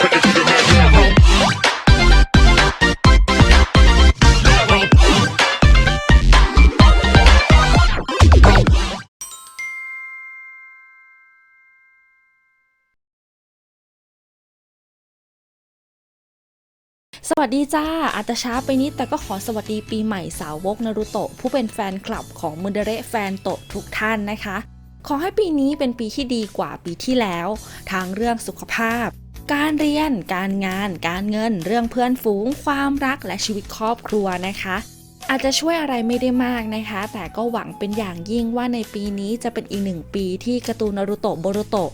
Take it to the next level. สวัสดีจ้า อาจจะช้าไปนิดแต่ก็ขอสวัสดีปีใหม่สาวกนารุโตะผู้เป็นแฟนคลับของมุนเดเระแฟนโตะทุกท่านนะคะ ขอให้ปีนี้เป็นปีที่ดีกว่าปีที่แล้วทางเรื่องสุขภาพ การเรียน การงาน การเงิน เรื่องเพื่อนฝูง ความรักและชีวิตครอบครัวนะคะ อาจจะช่วยอะไรไม่ได้มากนะคะ แต่ก็หวังเป็นอย่างยิ่งว่าในปีนี้จะเป็นอีกหนึ่งปีที่การ์ตูนนารุโตะโบโรโตะ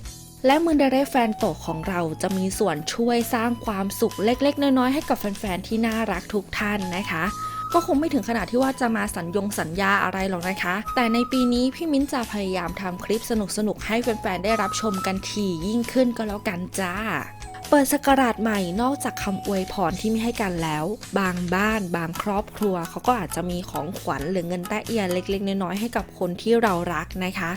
และมืนเดเรแฟนโตะของเราจะมีส่วนช่วยสร้างความสุขเล็กๆ น้อยๆ ให้กับแฟนๆ ที่น่ารักทุกท่านนะคะ ก็คงไม่ถึงขนาดที่ว่าจะมาสัญญงสัญญาอะไรหรอกนะคะ แต่ในปีนี้พี่มิ้นจะพยายามทำคลิปสนุกๆ ให้แฟนๆ ได้รับชมกันถี่ยิ่งขึ้นก็แล้วกันจ้า เปิดสกราชใหม่นอกจากคำอวยพรที่มีให้กันแล้ว บางบ้านบางครอบครัว เขาก็อาจจะมีของขวัญหรือเงินแตะเอียเล็ก ๆ น้อยๆให้กับคนที่เรารักนะคะ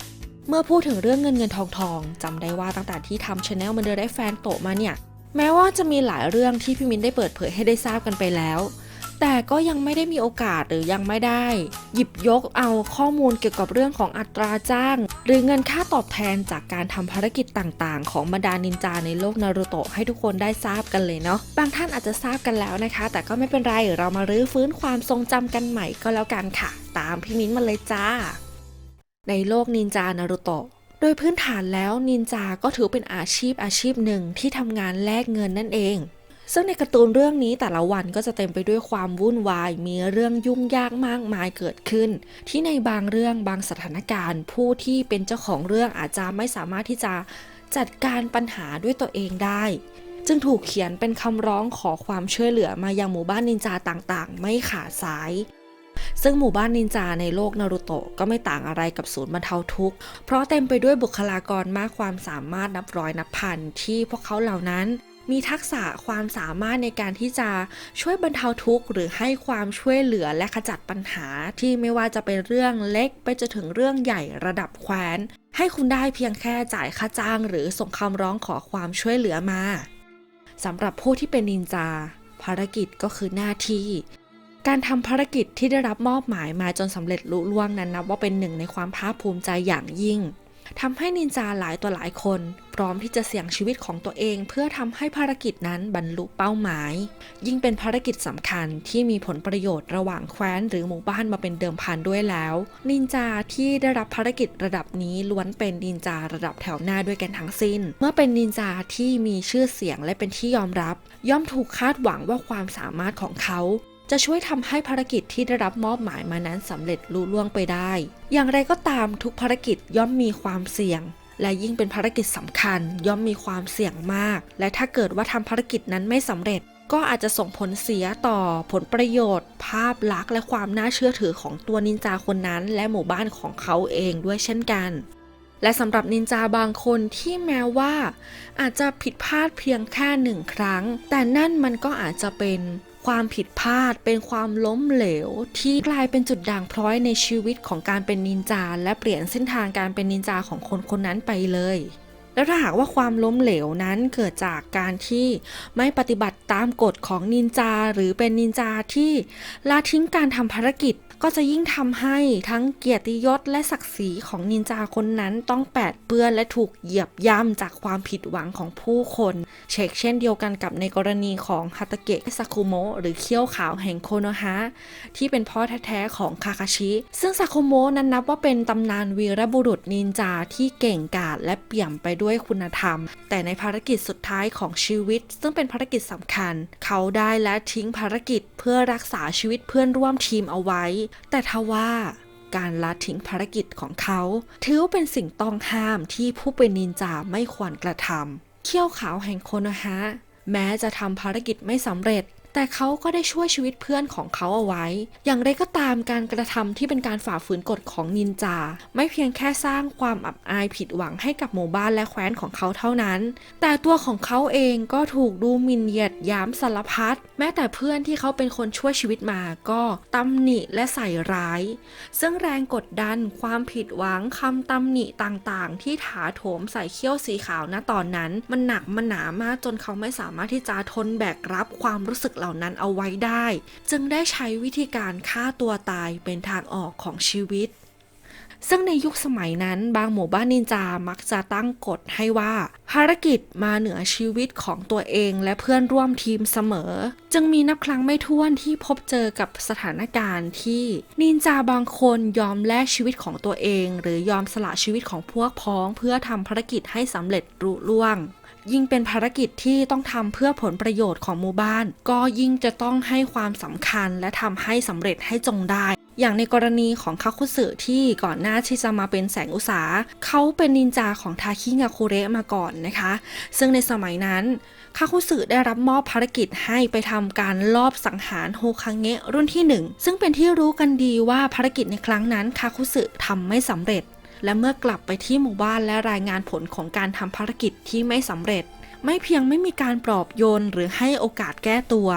เมื่อพูดถึงเรื่องเงินเงินทองทองจำได้ว่าตั้งแต่ที่ทำชาแนลมันเดินได้แฟนโตมาเนี่ย แม้ว่าจะมีหลายเรื่องที่พี่มินได้เปิดเผยให้ได้ทราบกันไปแล้ว แต่ก็ยังไม่ได้มีโอกาสหรือยังไม่ได้ หยิบยกเอาข้อมูลเกี่ยวกับเรื่องของอัตราจ้าง หรือเงินค่าตอบแทนจากการทำภารกิจต่างๆ ของบรรดานินจาในโลกนารูโตะให้ทุกคนได้ทราบกันเลยเนาะบางท่านอาจจะทราบกันแล้วนะคะ แต่ก็ไม่เป็นไรเรามารื้อฟื้นความทรงจำกันใหม่ก็แล้วกันค่ะ ตามพี่มิ้นมาเลยจ้า ในโลกนินจานารุโตะโดยพื้นฐานแล้วนินจาก็ถือเป็นอาชีพอาชีพหนึ่งที่ทำงานแลกเงินนั่นเอง ซึ่งในการ์ตูนเรื่องนี้แต่ละวันก็จะเต็มไปด้วยความวุ่นวาย มีเรื่องยุ่งยากมากมายเกิดขึ้น ที่ในบางเรื่องบางสถานการณ์ ผู้ที่เป็นเจ้าของเรื่องอาจจะไม่สามารถที่จะจัดการปัญหาด้วยตัวเองได้ จึงถูกเขียนเป็นคำร้องขอความช่วยเหลือมายังหมู่บ้านนินจาต่างๆ ไม่ขาดสายซึ่งหมู่บ้านนินจาในโลกนารูโตะก็ไม่ต่างอะไรกับศูนย์บรรเทาทุกข์ เพราะเต็มไปด้วยบุคลากรมากความสามารถนับร้อยนับพันที่พวกเขาเหล่านั้น มีทักษะความสามารถในการที่จะช่วยบรรเทาทุกข์หรือให้ความช่วยเหลือและขจัดปัญหาที่ไม่ว่าจะเป็นเรื่องเล็กไปจนถึงเรื่องใหญ่ระดับแคว้น ให้คุณได้เพียงแค่จ่ายค่าจ้างหรือส่งคำร้องขอความช่วยเหลือมาสำหรับผู้ที่เป็นนินจา ภารกิจก็คือหน้าที่ การทำภารกิจที่ได้รับมอบหมายมาจนสำเร็จลุล่วงนั้นนับว่าเป็นหนึ่งในความภาคภูมิใจอย่างยิ่ง ทำให้นินจาหลายต่อหลายคน พร้อมที่จะเสี่ยงชีวิตของตัวเอง เพื่อทำให้ภารกิจนั้นบรรลุเป้าหมาย ยิ่งเป็นภารกิจสำคัญที่มีผลประโยชน์ระหว่างแคว้นหรือหมู่บ้านมาเป็นเดิมพันด้วยแล้ว นินจาที่ได้รับภารกิจระดับนี้ล้วนเป็นนินจาระดับแถวหน้าด้วยกันทั้งสิ้น เมื่อเป็นนินจาที่มีชื่อเสียงและเป็นที่ยอมรับ ย่อมถูกคาดหวังว่าความสามารถของเขา จะช่วยทำให้ภารกิจที่ได้รับมอบหมายมานั้นสำเร็จลุล่วงไปได้ อย่างไรก็ตามทุกภารกิจย่อมมีความเสี่ยง และยิ่งเป็นภารกิจสำคัญย่อมมีความเสี่ยงมาก และถ้าเกิดว่าทำภารกิจนั้นไม่สำเร็จ ก็อาจจะส่งผลเสียต่อผลประโยชน์ ภาพลักษณ์และความน่าเชื่อถือของตัวนินจาคนนั้น และหมู่บ้านของเขาเองด้วยเช่นกันและสำหรับนินจาบางคนที่แม้ว่า อาจจะผิดพลาดเพียงแค่หนึ่งครั้ง แต่นั่นมันก็อาจจะเป็น ความผิดพลาด เป็นความล้มเหลว ที่กลายเป็นจุดด่างพร้อยในชีวิตของการเป็นนินจา และเปลี่ยนเส้นทางการเป็นนินจาของคนคนนั้นไปเลย แล้วถ้าหากว่าความล้มเหลวนั้นเกิดจากการที่ไม่ปฏิบัติตามกฎของนินจา หรือเป็นนินจาที่ละทิ้งการทำภารกิจ ก็จะยิ่งทำให้ทั้งเกียรติยศและศักดิ์ศรีของนินจาคนนั้นต้องแปดเปื้อนและถูกเหยียบย่ำจากความผิดหวังของผู้คนเช็คเช่นเดียวกันกับในกรณีของฮาตเกะซาคุโมะหรือเขี้ยวขาวแห่งโคโนฮะที่เป็นพ่อแท้ๆของคาคาชิ ซึ่งซาคุโมะนั้นนับว่าเป็นตำนานวีรบุรุษนินจาที่เก่งกาจและเปี่ยมไปด้วยคุณธรรม แต่ในภารกิจสุดท้ายของชีวิต ซึ่งเป็นภารกิจสำคัญ เขาได้และทิ้งภารกิจเพื่อรักษาชีวิตเพื่อนร่วมทีมเอาไว้แต่ทว่าการละทิ้งภารกิจของเขา ถือเป็นสิ่งต้องห้ามที่ผู้เป็นนินจาไม่ควรกระทำเขี้ยวขาวแห่งโคโนฮะแม้จะทำภารกิจไม่สำเร็จ แต่เขาก็ได้ช่วยชีวิตเพื่อนของเขาเอาไว้ อย่างไรก็ตามการกระทำที่เป็นการฝ่าฝืนกฎของนินจา ไม่เพียงแค่สร้างความอับอายผิดหวังให้กับหมู่บ้านและแคว้นของเขาเท่านั้น แต่ตัวของเขาเองก็ถูกดูหมิ่นเหยียดยามสารพัด แม้แต่เพื่อนที่เขาเป็นคนช่วยชีวิตมาก็ตำหนิและใส่ร้าย ซึ่งแรงกดดัน ความผิดหวังคำตำหนิต่างๆ ที่ถาโถมใส่เขี้ยวสีขาวณตอนนั้น มันหนักมันหนามากจนเขาไม่สามารถที่จะทนแบกรับความรู้สึกเหล่านั้นเอาไว้ได้ จึงได้ใช้วิธีการฆ่าตัวตายเป็นทางออกของชีวิต ซึ่งในยุคสมัยนั้นบางหมู่บ้านนินจามักจะตั้งกฎให้ว่า ภารกิจมาเหนือชีวิตของตัวเองและเพื่อนร่วมทีมเสมอ จึงมีนับครั้งไม่ถ้วนที่พบเจอกับสถานการณ์ที่นินจาบางคนยอมแลกชีวิตของตัวเอง หรือยอมสละชีวิตของพวกพ้องเพื่อทำภารกิจให้สำเร็จรุล่วง ยิ่งเป็นภารกิจที่ต้องทำเพื่อผลประโยชน์ของหมู่บ้าน ก็ยิ่งจะต้องให้ความสำคัญและทำให้สำเร็จให้จงได้อย่างในกรณีของคาคุสึที่ก่อนหน้าที่จะมาเป็นแสงอุตสาเขาเป็นนินจาของทาคิงาคุเระมาก่อนนะคะ ซึ่งในสมัยนั้นคาคุสึได้รับมอบภารกิจให้ไปทำการลอบสังหารโฮคังเงะรุ่นที่หนึ่งซึ่งเป็นที่รู้กันดีว่าภารกิจในครั้งนั้นคาคุสึทำไม่สำเร็จ และเมื่อกลับไปที่หมู่บ้านและรายงานผลของการทำภารกิจที่ไม่สำเร็จ ไม่เพียงไม่มีการปลอบโยนหรือให้โอกาสแก้ตัว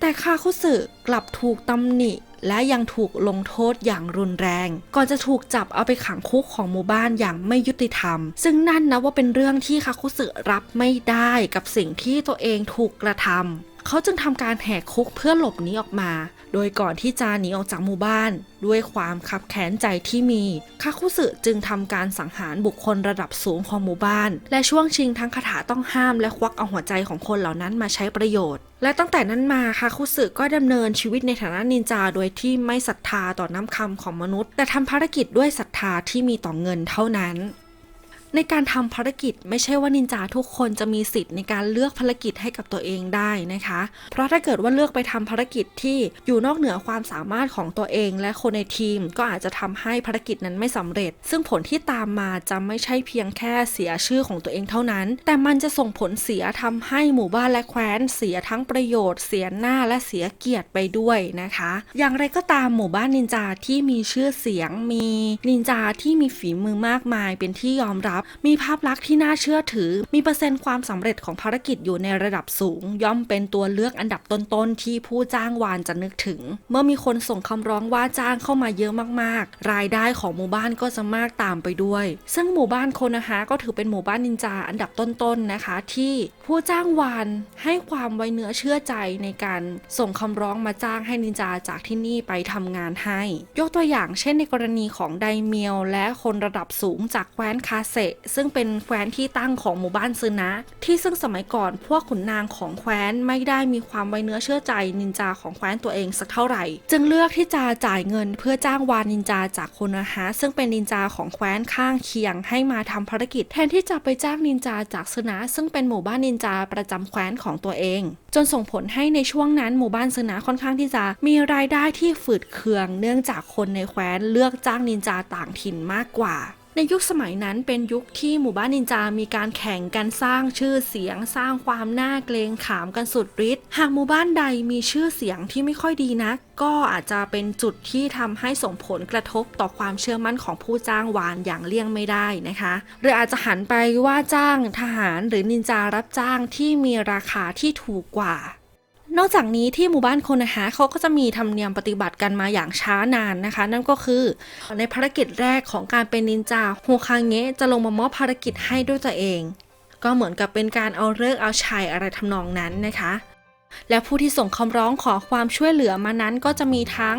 แต่คาคุสึกลับถูกตำหนิและยังถูกลงโทษอย่างรุนแรง ก่อนจะถูกจับเอาไปขังคุกของหมู่บ้านอย่างไม่ยุติธรรม ซึ่งนั่นนะว่าเป็นเรื่องที่คาคุสึรับไม่ได้กับสิ่งที่ตัวเองถูกกระทำ เขาจึงทำการแหกคุกเพื่อหลบหนีออกมา โดยก่อนที่จะหนีออกจากหมู่บ้าน ด้วยความขับแค้นใจที่มี คาคุสึจึงทำการสังหารบุคคลระดับสูงของหมู่บ้าน และช่วงชิงทั้งคาถาต้องห้ามและควักเอาหัวใจของคนเหล่านั้นมาใช้ประโยชน์ และตั้งแต่นั้นมาคาคุสึก็ดำเนินชีวิตในฐานะนินจาโดยที่ไม่ศรัทธาต่อน้ำคำของมนุษย์ แต่ทำภารกิจด้วยศรัทธาที่มีต่อเงินเท่านั้น ในการทำภารกิจไม่ใช่ว่านินจาทุกคนจะมีสิทธิ์ในการเลือกภารกิจให้กับตัวเองได้นะคะ เพราะถ้าเกิดว่าเลือกไปทำภารกิจที่อยู่นอกเหนือความสามารถของตัวเอง และคนในทีมก็อาจจะทำให้ภารกิจนั้นไม่สำเร็จ ซึ่งผลที่ตามมาจะไม่ใช่เพียงแค่เสียชื่อของตัวเองเท่านั้น แต่มันจะส่งผลเสียทำให้หมู่บ้านและแคว้น เสียทั้งประโยชน์ เสียหน้าและเสียเกียรติไปด้วยนะคะ อย่างไรก็ตามหมู่บ้านนินจาที่มีชื่อเสียงมีนินจาที่มีฝีมือมากมายเป็นที่ยอมรับมีภาพลักษณ์ที่น่าเชื่อถือ มีเปอร์เซ็นต์ความสำเร็จของภารกิจอยู่ในระดับสูง ย่อมเป็นตัวเลือกอันดับต้นๆที่ผู้จ้างวานจะนึกถึง เมื่อมีคนส่งคำร้องว่าจ้างเข้ามาเยอะมากๆ รายได้ของหมู่บ้านก็จะมากตามไปด้วย ซึ่งหมู่บ้านโคนาฮะก็ถือเป็นหมู่บ้านนินจาอันดับต้นๆนะคะ ที่ผู้จ้างวานให้ความไว้เนื้อเชื่อใจในการส่งคำร้องมาจ้างให้นินจาจากที่นี่ไปทำงานให้ ยกตัวอย่างเช่นในกรณีของไดเมียวและคนระดับสูงจากแคว้นคาเซซึ่งเป็นแคว้นที่ตั้งของหมู่บ้านซึนะ ที่ซึ่งสมัยก่อนพวกขุนนางของแคว้นไม่ได้มีความไว้เนื้อเชื่อใจนินจาของแคว้นตัวเองสักเท่าไหร่ จึงเลือกที่จะจ่ายเงินเพื่อจ้างวานนินจาจากโคนาฮะซึ่งเป็นนินจาของแคว้นข้างเคียงให้มาทำภารกิจ แทนที่จะไปจ้างนินจาจากซึนะ ซึ่งเป็นหมู่บ้านนินจาประจำแคว้นของตัวเอง จนส่งผลให้ในช่วงนั้นหมู่บ้านซึนะค่อนข้างที่จะมีรายได้ที่ฝืดเคือง เนื่องจากคนในแคว้นเลือกจ้างนินจาต่างถิ่นมากกว่า ในยุคสมัยนั้นเป็นยุคที่หมู่บ้านนินจามีการแข่งกันสร้างชื่อเสียง สร้างความน่าเกรงขามกันสุดฤทธิ์หากหมู่บ้านใดมีชื่อเสียงที่ไม่ค่อยดีนัก ก็อาจจะเป็นจุดที่ทำให้ส่งผลกระทบต่อความเชื่อมั่นของผู้จ้างวานอย่างเลี่ยงไม่ได้นะคะหรืออาจจะหันไปว่าจ้างทหารหรือนินจารับจ้างที่มีราคาที่ถูกกว่า นอกจากนี้ที่หมู่บ้านโคนาฮะเขาก็จะมีธรรมเนียมปฏิบัติกันมาอย่างช้านานนะคะ นั่นก็คือในภารกิจแรกของการเป็นนินจาโฮคางเงะจะลงมามอบภารกิจให้ด้วยตัวเอง ก็เหมือนกับเป็นการเอาเลิกเอาชัยอะไรทำนองนั้นนะคะ และผู้ที่ส่งคำร้องขอความช่วยเหลือมานั้นก็จะมีทั้ง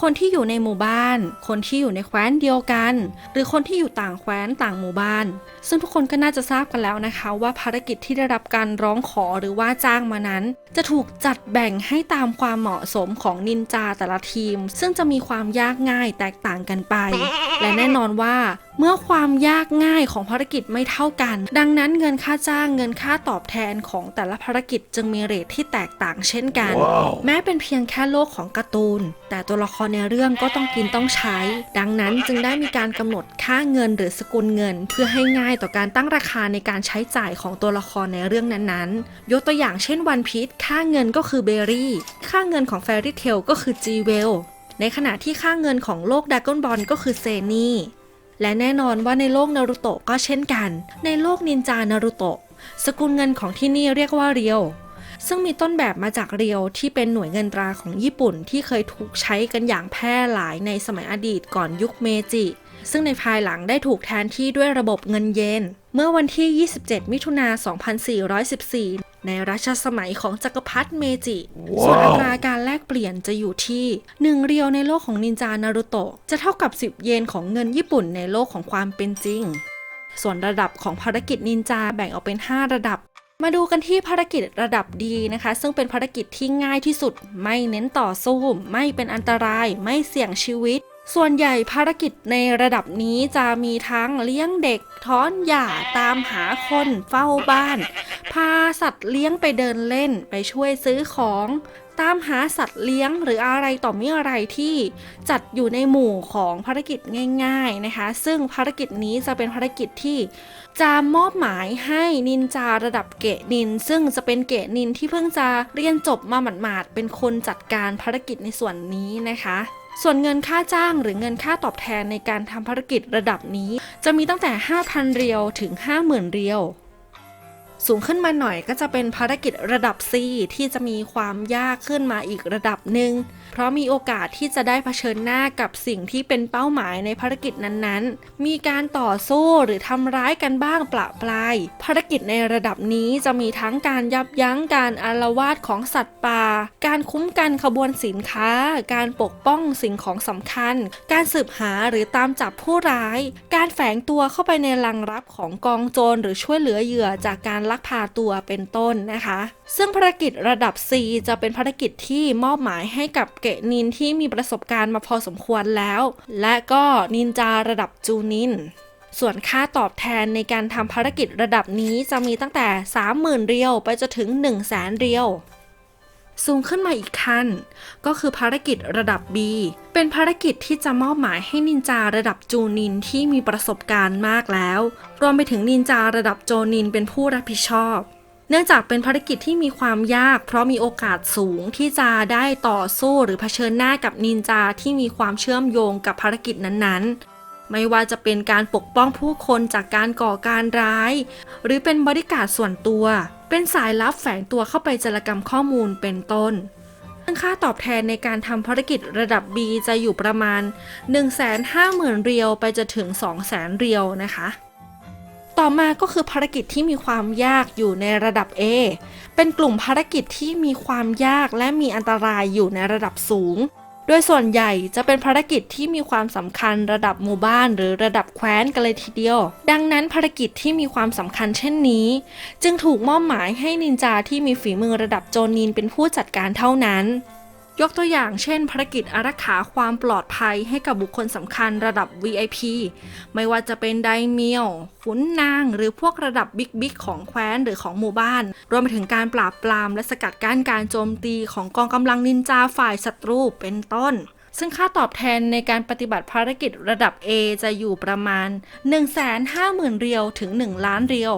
คนที่อยู่ในหมู่บ้าน คนที่อยู่ในแคว้นเดียวกัน หรือคนที่อยู่ต่างแคว้นต่างหมู่บ้าน ซึ่งทุกคนก็น่าจะทราบกันแล้วนะคะ ว่าภารกิจที่ได้รับการร้องขอหรือว่าจ้างมานั้น จะถูกจัดแบ่งให้ตามความเหมาะสมของนินจาแต่ละทีม ซึ่งจะมีความยากง่ายแตกต่างกันไป และแน่นอนว่าเมื่อความยากง่ายของภารกิจไม่เท่ากัน ดังนั้นเงินค่าจ้างเงินค่าตอบแทนของแต่ละภารกิจจึงมีเรทที่แตกต่างเช่นกันแม้เป็นเพียงแค่โลกของการ์ตูน แต่ตัวละครในเรื่องก็ต้องกินต้องใช้ ดังนั้นจึงได้มีการกำหนดค่าเงินหรือสกุลเงิน เพื่อให้ง่ายต่อการตั้งราคาในการใช้จ่ายของตัวละครในเรื่องนั้นๆ ยกตัวอย่างเช่นวันพีชค่าเงินก็คือเบอรี่ ค่าเงินของแฟรี่เทลก็คือจีเวลในขณะที่ค่าเงินของโลกดากอนบอลก็คือเซนี่และแน่นอนว่าในโลกนารูโตะก็เช่นกัน ในโลกนินจานารูโตะสกุลเงินของที่นี่เรียกว่าเรียว ซึ่งมีต้นแบบมาจากเรียวที่เป็นหน่วยเงินตราของญี่ปุ่นที่เคยถูกใช้กันอย่างแพร่หลายในสมัยอดีตก่อนยุคเมจิ ซึ่งในภายหลังได้ถูกแทนที่ด้วยระบบเงินเยน เมื่อวันที่ 27 มิถุนา 2414 ในรัชสมัยของจักรพรรดิเมจิส่วนอัตราการแลกเปลี่ยนจะอยู่ที่ 1 เรียวในโลกของนินจานารุโตะจะเท่ากับ 10 เยนของเงินญี่ปุ่นในโลกของความเป็นจริงส่วนระดับของภารกิจนินจาแบ่งออกเป็น 5 ระดับ มาดูกันที่ภารกิจระดับดีนะคะ ซึ่งเป็นภารกิจที่ง่ายที่สุด ไม่เน้นต่อสู้ ไม่เป็นอันตราย ไม่เสี่ยงชีวิต ส่วนใหญ่ภารกิจในระดับนี้จะมีทั้งเลี้ยงเด็กถอนหญ้าตามหาคนเฝ้าบ้าน พาสัตว์เลี้ยงไปเดินเล่นไปช่วยซื้อของ ตามหาสัตว์เลี้ยงหรืออะไรต่อมีอะไรที่จัดอยู่ในหมู่ของภารกิจง่าย ๆนะคะ ซึ่งภารกิจนี้จะเป็นภารกิจที่จะมอบหมายให้นินจาระดับเกะนิน ซึ่งจะเป็นเกะนินที่เพิ่งจะเรียนจบมาหมาดๆเป็นคนจัดการภารกิจในส่วนนี้นะคะ ส่วนเงินค่าจ้างหรือเงินค่าตอบแทนในการทำภารกิจระดับนี้ จะมีตั้งแต่ 5,000 เรียวถึง 50,000 เรียว สูงขึ้นมาหน่อยก็จะเป็นภารกิจระดับ C ที่จะมีความยากขึ้นมาอีกระดับหนึ่ง เพราะมีโอกาสที่จะได้เผชิญหน้ากับสิ่งที่เป็นเป้าหมายในภารกิจนั้นๆ มีการต่อสู้หรือทำร้ายกันบ้างประปราย ภารกิจในระดับนี้จะมีทั้งการยับยั้งการอารวาสของสัตว์ป่า การคุ้มกันขบวนสินค้า การปกป้องสิ่งของสำคัญ การสืบหาหรือตามจับผู้ร้าย การแฝงตัวเข้าไปในลังรับของกองโจรหรือช่วยเหลือเหยื่อจากการลักพาตัวเป็นต้นนะคะ ซึ่งภารกิจระดับ C จะเป็นภารกิจที่มอบหมายให้กับเกะนินที่มีประสบการณ์มาพอสมควรแล้ว และก็นินจาระดับจูนิน ส่วนค่าตอบแทนในการทำภารกิจระดับนี้จะมีตั้งแต่ 30,000 เรียวไปจนถึง 1 0 0 0 0แสนเรียวสูงขึ้นมาอีกขั้น ก็คือภารกิจระดับ B เป็นภารกิจที่จะมอบหมายให้นินจาระดับจูนินที่มีประสบการณ์มากแล้ว รวมไปถึงนินจาระดับโจนินเป็นผู้รับผิดชอบ เนื่องจากเป็นภารกิจที่มีความยาก เพราะมีโอกาสสูงที่จะได้ต่อสู้หรือเผชิญหน้ากับนินจาที่มีความเชื่อมโยงกับภารกิจนั้นๆไม่ว่าจะเป็นการปกป้องผู้คนจากการก่อการร้าย หรือเป็นบริการส่วนตัว เป็นสายลับแฝงตัวเข้าไปจารกรรมข้อมูลเป็นต้นซึ่งค่าตอบแทนในการทำภารกิจระดับ B จะอยู่ประมาณ 150,000เรียวไปจนถึง 200,000 เรียวนะคะ ต่อมาก็คือภารกิจที่มีความยากอยู่ในระดับ A เป็นกลุ่มภารกิจที่มีความยากและมีอันตรายอยู่ในระดับสูง โดยส่วนใหญ่จะเป็นภารกิจที่มีความสำคัญระดับหมู่บ้านหรือระดับแคว้นกันเลยทีเดียว ดังนั้นภารกิจที่มีความสำคัญเช่นนี้ จึงถูกมอบหมายให้นินจาที่มีฝีมือระดับโจนินเป็นผู้จัดการเท่านั้น ยกตัวอย่างเช่นภารกิจอารักขาความปลอดภัยให้กับบุคคลสำคัญระดับ VIP ไม่ว่าจะเป็นไดเมียวขุนนาง หรือพวกระดับบิ๊กบิ๊กของแคว้นหรือของหมู่บ้าน รวมไปถึงการปราบปรามและสกัดกั้นการโจมตีของกองกำลังนินจาฝ่ายศัตรูเป็นต้น ซึ่งค่าตอบแทนในการปฏิบัติภารกิจระดับ A จะอยู่ประมาณ 150,000เรียวถึง 1 ล้านเรียว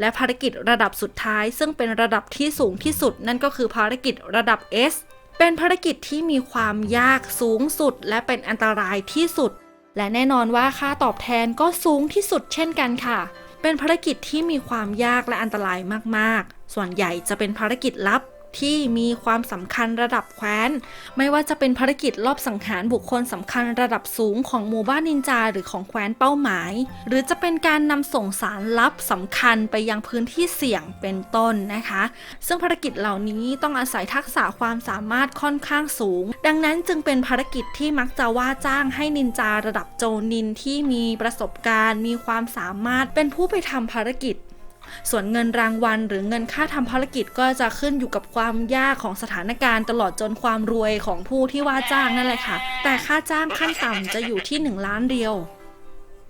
และภารกิจระดับสุดท้าย ซึ่งเป็นระดับที่สูงที่สุดนั่นก็คือภารกิจระดับ S เป็นภารกิจที่มีความยากสูงสุด และเป็นอันตรายที่สุด และแน่นอนว่าค่าตอบแทนก็สูงที่สุดเช่นกันค่ะ เป็นภารกิจที่มีความยากและอันตรายมากๆ ส่วนใหญ่จะเป็นภารกิจลับ ที่มีความสำคัญระดับแคว้น ไม่ว่าจะเป็นภารกิจลอบสังหารบุคคลสำคัญระดับสูงของหมู่บ้านนินจาหรือของแคว้นเป้าหมาย หรือจะเป็นการนำส่งสารลับสำคัญไปยังพื้นที่เสี่ยงเป็นต้นนะคะ ซึ่งภารกิจเหล่านี้ต้องอาศัยทักษะความสามารถค่อนข้างสูง ดังนั้นจึงเป็นภารกิจที่มักจะว่าจ้างให้นินจาระดับโจนินที่มีประสบการณ์ มีความสามารถเป็นผู้ไปทำภารกิจ ส่วนเงินรางวัล หรือเงินค่าทำภารกิจก็จะขึ้นอยู่กับความยากของสถานการณ์ ตลอดจนความรวยของผู้ที่ว่าจ้างนั่นแหละค่ะ แต่ค่าจ้างขั้นต่ำจะอยู่ที่ 1 ล้านเรียว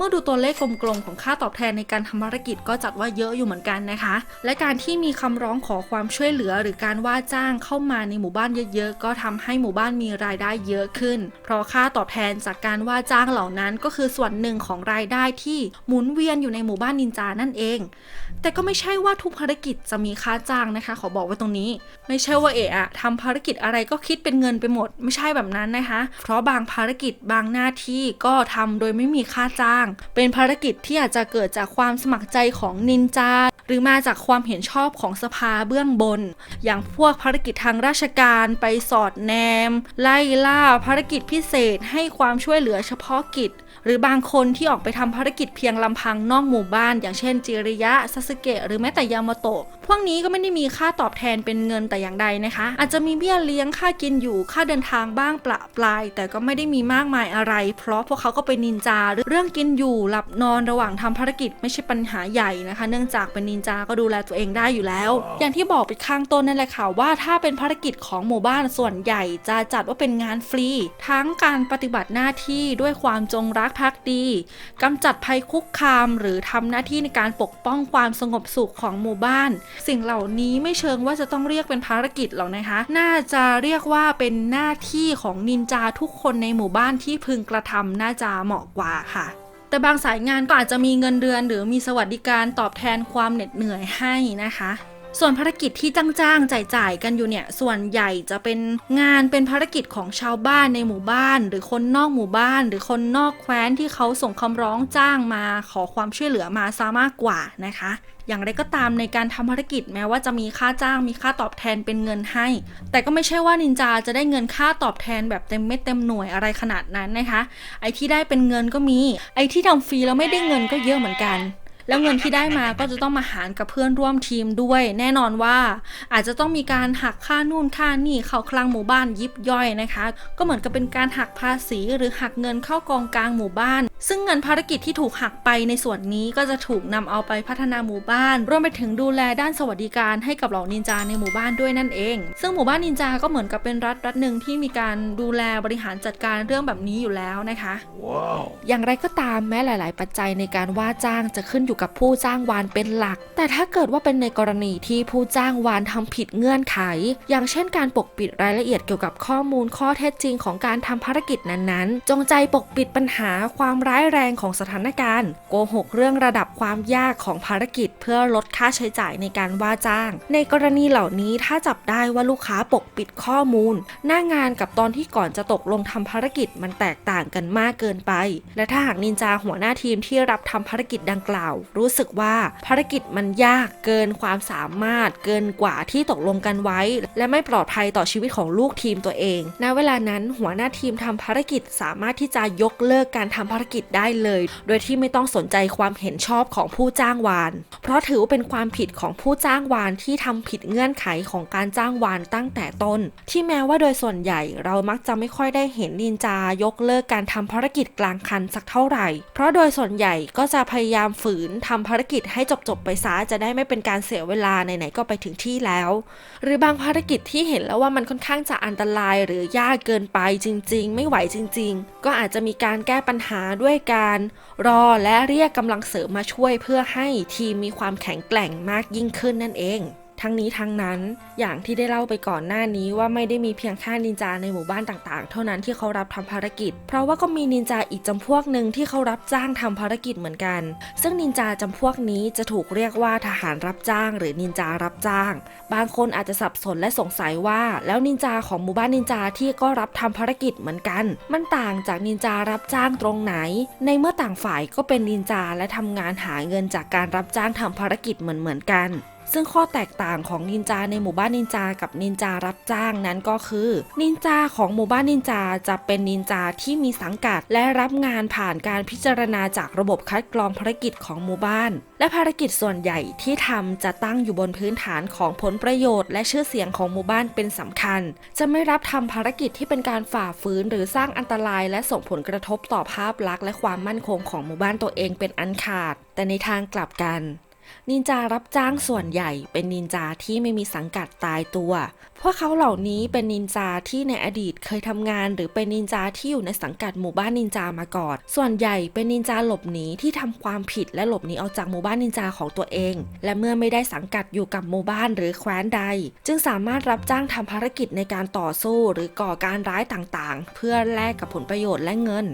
มื่อดูตัวเลขกลมๆของค่าตอบแทนในการทำภารกิจก็จัดว่าเยอะอยู่เหมือนกันนะคะ และการที่มีคำร้องขอความช่วยเหลือ หรือการว่าจ้างเข้ามาในหมู่บ้านเยอะๆ ก็ทำให้หมู่บ้านมีรายได้เยอะขึ้น เพราะค่าตอบแทนจากการว่าจ้างเหล่านั้นก็คือส่วนหนึ่งของรายได้ที่หมุนเวียนอยู่ในหมู่บ้านนินจานั่นเอง แต่ก็ไม่ใช่ว่าทุกภารกิจจะมีค่าจ้างนะคะ ขอบอกไว้ตรงนี้ ไม่ใช่ว่าเอะอะทำภารกิจอะไรก็คิดเป็นเงินไปหมด ไม่ใช่แบบนั้นนะคะ เพราะบางภารกิจบางหน้าที่ก็ทำโดยไม่มีค่าจ้างเป็นภารกิจที่อาจจะเกิดจากความสมัครใจของนินจา หรือมาจากความเห็นชอบของสภาเบื้องบน อย่างพวกภารกิจทางราชการไปสอดแนม ไล่ล่าภารกิจพิเศษให้ความช่วยเหลือเฉพาะกิจ หรือบางคนที่ออกไปทำภารกิจเพียงลำพังนอกหมู่บ้าน อย่างเช่นจิริยะซาสึเกะหรือแม้แต่ยามาโตะพวกนี้ก็ไม่ได้มีค่าตอบแทนเป็นเงินแต่อย่างใดนะคะ อาจจะมีเบี้ยเลี้ยงค่ากินอยู่ค่าเดินทางบ้างประปราย แต่ก็ไม่ได้มีมากมายอะไร เพราะพวกเขาก็เป็นนินจาหรือเรื่องกินอยู่หลับนอนระหว่างทำภารกิจไม่ใช่ปัญหาใหญ่นะคะ เนื่องจากเป็นนินจาก็ดูแลตัวเองได้อยู่แล้ว อย่างที่บอกไปข้างต้นนั่นแหละค่ะว่าถ้าเป็นภารกิจของหมู่บ้านส่วนใหญ่ จะจัดว่าเป็นงานฟรี ทั้งการปฏิบัติหน้าที่ด้วยความจงรักภักดีกำจัดภัยคุกคาม หรือทำหน้าที่ในการปกป้องความสงบสุขของหมู่บ้าน สิ่งเหล่านี้ไม่เชิงว่าจะต้องเรียกเป็นภารกิจหรอกนะคะ น่าจะเรียกว่าเป็นหน้าที่ของนินจาทุกคนในหมู่บ้านที่พึงกระทำน่าจะเหมาะกว่าค่ะ แต่บางสายงานก็อาจจะมีเงินเดือนหรือมีสวัสดิการตอบแทนความเหน็ดเหนื่อยให้นะคะ ส่วนภารกิจที่จ้างๆจ่ายๆกันอยู่เนี่ย ส่วนใหญ่จะเป็นงานเป็นภารกิจของชาวบ้านในหมู่บ้าน หรือคนนอกหมู่บ้าน หรือคนนอกแคว้นที่เขาส่งคำร้องจ้างมาขอความช่วยเหลือมาซะมากกว่านะคะ อย่างไรก็ตามในการทำภารกิจแม้ว่าจะมีค่าจ้างมีค่าตอบแทนเป็นเงินให้ แต่ก็ไม่ใช่ว่านินจาจะได้เงินค่าตอบแทนแบบเต็มเม็ดเต็มหน่วยอะไรขนาดนั้นนะคะ ไอที่ได้เป็นเงินก็มี ไอที่ทำฟรีแล้วไม่ได้เงินก็เยอะเหมือนกัน แล้วเงินที่ได้มาก็จะต้องมาหารกับเพื่อนร่วมทีมด้วย แน่นอนว่า อาจจะต้องมีการหักค่านู่นค่านี่เข้าคลังหมู่บ้านยิบย่อยนะคะ ก็เหมือนกับเป็นการหักภาษีหรือหักเงินเข้ากองกลางหมู่บ้าน ซึ่งเงินภารกิจที่ถูกหักไปในส่วนนี้ก็จะถูกนำเอาไปพัฒนาหมู่บ้าน รวมไปถึงดูแลด้านสวัสดิการให้กับเหล่านินจาในหมู่บ้านด้วยนั่นเอง ซึ่งหมู่บ้านนินจาก็เหมือนกับเป็นรัฐรัฐหนึ่งที่มีการดูแลบริหารจัดการเรื่องแบบนี้อยู่แล้วนะคะ Wow. อย่างไรก็ตามแม้หลาย ๆ ปัจจัยในการว่าจ้างจะขึ้นอยู่กับผู้จ้างวานเป็นหลัก แต่ถ้าเกิดว่าเป็นในกรณีที่ผู้จ้างวานทำผิดเงื่อนไข อย่างเช่นการปกปิดรายละเอียดเกี่ยวกับข้อมูลข้อเท็จจริงของการทำภารกิจนั้นๆ จงใจปกปิดปัญหาความร้ายแรงของสถานการณ์ โกหกเรื่องระดับความยากของภารกิจ เพื่อลดค่าใช้จ่ายในการว่าจ้าง ในกรณีเหล่านี้ถ้าจับได้ว่าลูกค้าปกปิดข้อมูล หน้างานกับตอนที่ก่อนจะตกลงทำภารกิจมันแตกต่างกันมากเกินไป และถ้าหากนินจาหัวหน้าทีมที่รับทำภารกิจดังกล่าวรู้สึกว่าภารกิจมันยากเกินความสามารถ เกินกว่าที่ตกลงกันไว้ และไม่ปลอดภัยต่อชีวิตของลูกทีมตัวเอง ณ เวลานั้นหัวหน้าทีมทำภารกิจสามารถที่จะยกเลิกการทำภารกิจได้เลย โดยที่ไม่ต้องสนใจความเห็นชอบของผู้จ้างวาน เพราะถือว่าเป็นความผิดของผู้จ้างวานที่ทำผิดเงื่อนไขของการจ้างวานตั้งแต่ต้น ที่แม้ว่าโดยส่วนใหญ่เรามักจะไม่ค่อยได้เห็นนินจายกเลิกการทำภารกิจกลางคันสักเท่าไหร่ เพราะโดยส่วนใหญ่ก็จะพยายามฝืนทำภารกิจให้จบๆไปซะจะได้ไม่เป็นการเสียเวลาไหนๆก็ไปถึงที่แล้ว หรือบางภารกิจที่เห็นแล้วว่ามันค่อนข้างจะอันตรายหรือยากเกินไปจริง ๆ ไม่ไหวจริง ๆ ก็อาจจะมีการแก้ปัญหาด้วยการรอและเรียกกำลังเสริมมาช่วยเพื่อให้ทีมมีความแข็งแกร่งมากยิ่งขึ้นนั่นเอง ทั้งนี้ทั้งนั้นอย่างที่ได้เล่าไปก่อนหน้านี้ว่าไม่ได้มีเพียงแค่นินจาในหมู่บ้านต่างๆ เท่านั้นที่เขารับทำภารกิจ เพราะว่าก็มีนินจาอีกจำพวกหนึ่งที่เขารับจ้างทำภารกิจเหมือนกัน ซึ่งนินจาจำพวกนี้จะถูกเรียกว่าทหารรับจ้าง หรือนินจารับจ้าง บางคนอาจจะสับสนและสงสัยว่า แล้วนินจาของหมู่บ้านนินจาที่ก็รับทำภารกิจเหมือนกัน มันต่างจากนินจารับจ้างตรงไหน ในเมื่อต่างฝ่ายก็เป็นนินจาและทำงานหาเงินจากการรับจ้างทำภารกิจเหมือนๆกัน ซึ่งข้อแตกต่างของนินจาในหมู่บ้านนินจากับนินจารับจ้างนั้นก็คือ นินจาของหมู่บ้านนินจาจะเป็นนินจาที่มีสังกัด และรับงานผ่านการพิจารณาจากระบบคัดกรองภารกิจของหมู่บ้าน และภารกิจส่วนใหญ่ที่ทำจะตั้งอยู่บนพื้นฐานของผลประโยชน์ และชื่อเสียงของหมู่บ้านเป็นสำคัญ จะไม่รับทำภารกิจที่เป็นการฝ่าฝืนหรือสร้างอันตรายและส่งผลกระทบต่อภาพลักษณ์และความมั่นคงของหมู่บ้านตัวเองเป็นอันขาด แต่ในทางกลับกัน นินจารับจ้างส่วนใหญ่เป็นนินจาที่ไม่มีสังกัดตายตัว พวกเขาเหล่านี้เป็นนินจาที่ในอดีตเคยทำงาน หรือเป็นนินจาที่อยู่ในสังกัดหมู่บ้านนินจามาก่อน ส่วนใหญ่เป็นนินจาหลบหนีที่ทำความผิดและหลบหนีออกจากหมู่บ้านนินจาของตัวเอง และเมื่อไม่ได้สังกัดอยู่กับหมู่บ้านหรือแคว้นใด จึงสามารถรับจ้างทำภารกิจในการต่อสู้ หรือก่อการร้ายต่างๆ เพื่อแลกกับผลประโยชน์และเงิน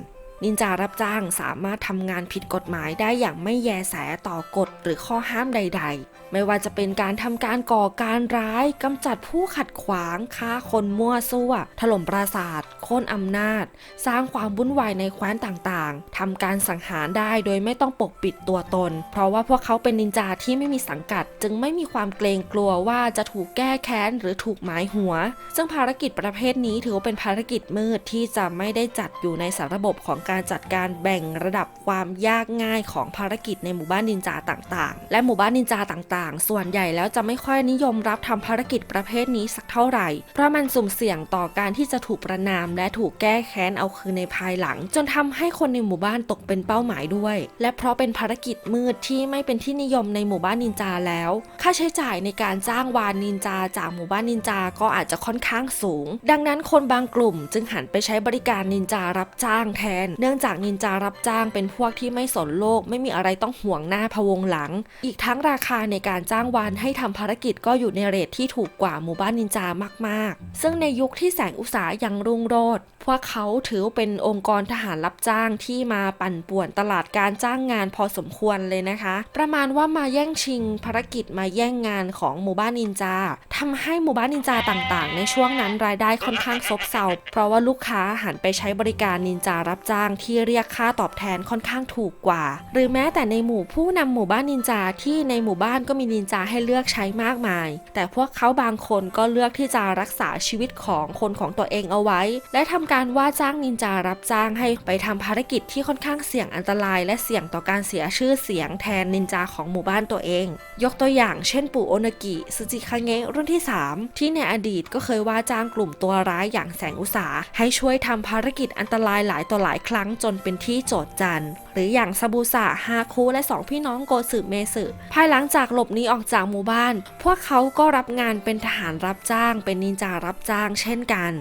นินจารับจ้างสามารถทำงานผิดกฎหมายได้อย่างไม่แยแสต่อกฎหรือข้อห้ามใด ๆไม่ว่าจะเป็นการทำการก่อการร้ายกำจัดผู้ขัดขวางฆ่าคนมั่วซั่ว ถล่มปราสาทโค่นอำนาจ สร้างความวุ่นวายในแคว้นต่างๆทำการสังหารได้โดยไม่ต้องปกปิดตัวตน เพราะว่าพวกเขาเป็นนินจาที่ไม่มีสังกัด จึงไม่มีความเกรงกลัวว่าจะถูกแก้แค้นหรือถูกหมายหัว ซึ่งภารกิจประเภทนี้ถือว่าเป็นภารกิจมืดที่จะไม่ได้จัดอยู่ในสารระบบของการจัดการแบ่งระดับความยากง่ายของภารกิจในหมู่บ้านนินจาต่างๆ และหมู่บ้านนินจาต่างๆส่วนใหญ่แล้วจะไม่ค่อยนิยมรับทำภารกิจประเภทนี้สักเท่าไหร่ เพราะมันสุ่มเสี่ยงต่อการที่จะถูกประนามและถูกแก้แค้นเอาคืนในภายหลัง จนทำให้คนในหมู่บ้านตกเป็นเป้าหมายด้วย และเพราะเป็นภารกิจมืดที่ไม่เป็นที่นิยมในหมู่บ้านนินจาแล้ว ค่าใช้จ่ายในการจ้างวานนินจาจากหมู่บ้านนินจาก็อาจจะค่อนข้างสูง ดังนั้นคนบางกลุ่มจึงหันไปใช้บริการนินจารับจ้างแทน เนื่องจากนินจารับจ้างเป็นพวกที่ไม่สนโลก ไม่มีอะไรต้องห่วงหน้าพะวงหลัง อีกทั้งราคาในการจ้างวานให้ทำภารกิจก็อยู่ในเรทที่ถูกกว่าหมู่บ้านนินจามากๆ ซึ่งในยุคที่แสงอุตสาหยังรุ่งโรจน์พวกเขาถือเป็นองค์กรทหารรับจ้างที่มาปั่นป่วนตลาดการจ้างงานพอสมควรเลยนะคะ ประมาณว่ามาแย่งชิงภารกิจมาแย่งงานของหมู่บ้านนินจาทำให้หมู่บ้านนินจาต่างๆ ในช่วงนั้นรายได้ค่อนข้างซบเซาเพราะว่าลูกค้าหันไปใช้บริการนินจารับจ้างที่เรียกค่าตอบแทนค่อนข้างถูกกว่า หรือแม้แต่ในหมู่ผู้นำหมู่บ้านนินจาที่ในหมู่บ้านก็มีนินจาให้เลือกใช้มากมาย แต่พวกเขาบางคนก็เลือกที่จะรักษาชีวิตของคนของตัวเองเอาไว้ และทำการว่าจ้างนินจารับจ้างให้ไปทำภารกิจที่ค่อนข้างเสี่ยงอันตราย และเสี่ยงต่อการเสียชื่อเสียงแทนนินจาของหมู่บ้านตัวเอง ยกตัวอย่างเช่นปู่โอนากิซูจิคาเงะรุ่นที่ 3 ที่ในอดีตก็เคยว่าจ้างกลุ่มตัวร้ายอย่างแสงอุสาให้ช่วยทำภารกิจอันตรายหลายต่อหลายครั้งจนเป็นที่โจทจัน หรืออย่างซาบูสะฮาคุและสองพี่น้องโกสึเมสึภายหลังจากหลบหนีออกจากหมู่บ้าน พวกเขาก็รับงานเป็นทหารรับจ้าง เป็นนินจารับจ้าง เช่นกัน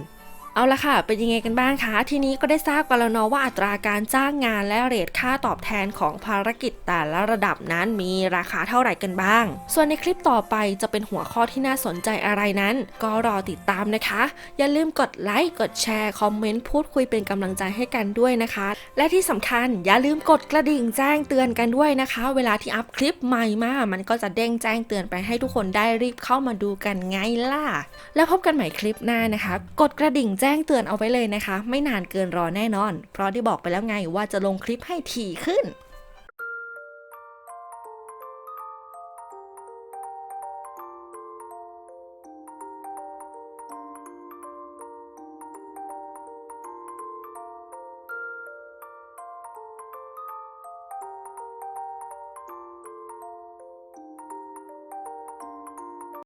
เอาละค่ะ เป็นยังไงกันบ้างคะ ทีนี้ก็ได้ทราบกันแล้วเนาะว่าอัตราการจ้างงานและเรทค่าตอบแทนของภารกิจแต่ละระดับนั้นมีราคาเท่าไหร่กันบ้าง ส่วนในคลิปต่อไปจะเป็นหัวข้อที่น่าสนใจอะไรนั้น ก็รอติดตามนะคะ อย่าลืมกดไลค์ กดแชร์ คอมเมนต์ พูดคุยเป็นกำลังใจให้กันด้วยนะคะ และที่สำคัญอย่าลืมกดกระดิ่งแจ้งเตือนกันด้วยนะคะ เวลาที่อัพคลิปใหม่มา มันก็จะเด้งแจ้งเตือนไปให้ทุกคนได้รีบเข้ามาดูกันไงล่ะ แล้วพบกันใหม่คลิปหน้านะคะ กดกระดิ่งแจ้งจ้งเตือนเอาไว้เลยนะคะ ไม่นานเกินรอแน่นอน เพราะที่บอกไปแล้วไงว่าจะลงคลิปให้ถี่ขึ้น